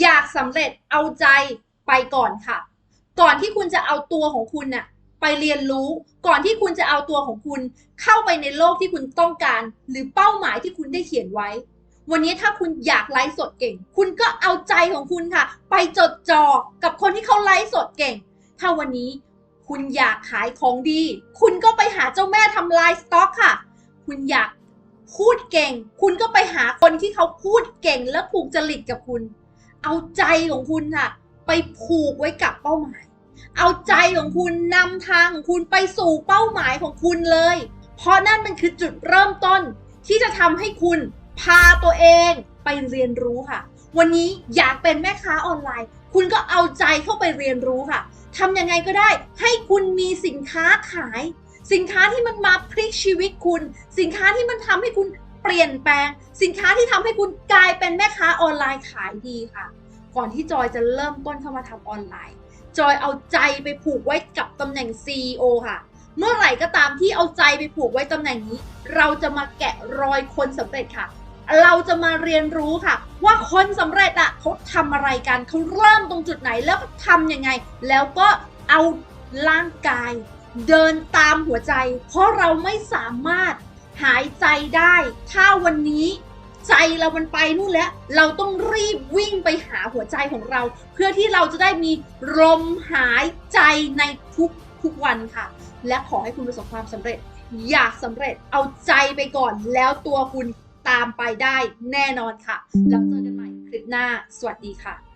อยากสำเร็จเอาใจไปก่อนค่ะ ก่อนที่คุณจะเอาตัวของคุณน่ะไปเรียนรู้ก่อนที่คุณจะเอาตัวของคุณ เข้าไปในโลกที่คุณต้องการ หรือเป้าหมายที่คุณได้เขียนไว้ วันนี้ถ้าคุณอยากไลฟ์สดเก่ง คุณก็เอาใจของคุณค่ะ ไปจดจ่อกับคนที่เขาไลฟ์สดเก่ง ถ้าวันนี้คุณอยากขายของดี คุณก็ไปหาเจ้าแม่ทำไลายสต็อกค่ะ คุณอยากพูดเก่ง คุณก็ไปหาคนที่เขาพูดเก่งและผูกจริตกับคุณ เอาใจของคุณค่ะ ไปผูกไว้กับเป้าหมาย เอาใจของคุณนำทางของคุณไปสู่เป้าหมายของคุณเลย เพราะนั่นมันคือจุดเริ่มต้น ที่จะทำให้คุณพาตัวเองไปเรียนรู้ค่ะ วันนี้อยากเป็นแม่ค้าออนไลน์ คุณก็เอาใจเข้าไปเรียนรู้ค่ะทำยังไงก็ได้ ให้คุณมีสินค้าขาย สินค้าที่มันมาพลิกชีวิตคุณ สินค้าที่มันทำให้คุณเปลี่ยนแปลง สินค้าที่ทำให้คุณกลายเป็นแม่ค้าออนไลน์ขายดีค่ะ ก่อนที่จอยจะเริ่มต้นเข้ามาทำออนไลน์ จอยเอาใจไปผูกไว้กับตำแหน่ง CEO ค่ะ เมื่อไหร่ก็ตามที่เอาใจไปผูกไว้ตำแหน่งนี้ เราจะมาแกะรอยคนสำเร็จค่ะ เราจะมาเรียนรู้ค่ะ ว่าคนสำเร็จอะเขาทำอะไรกันเขาเริ่มตรงจุดไหนแล้วก็ทำยังไง แล้วก็เอาร่างกาย เดินตามหัวใจ เพราะเราไม่สามารถหายใจได้ ถ้าวันนี้ ใจเรามันไปนู่นแล้ว เราต้องรีบวิ่งไปหาหัวใจของเรา เพื่อที่เราจะได้มีลมหายใจในทุกทุกวันค่ะ และขอให้คุณประสบความสำเร็จ อยากสำเร็จเอาใจไปก่อนแล้วตัวคุณตามไปได้แน่นอนค่ะ แล้วเจอกันใหม่คลิปหน้า สวัสดีค่ะ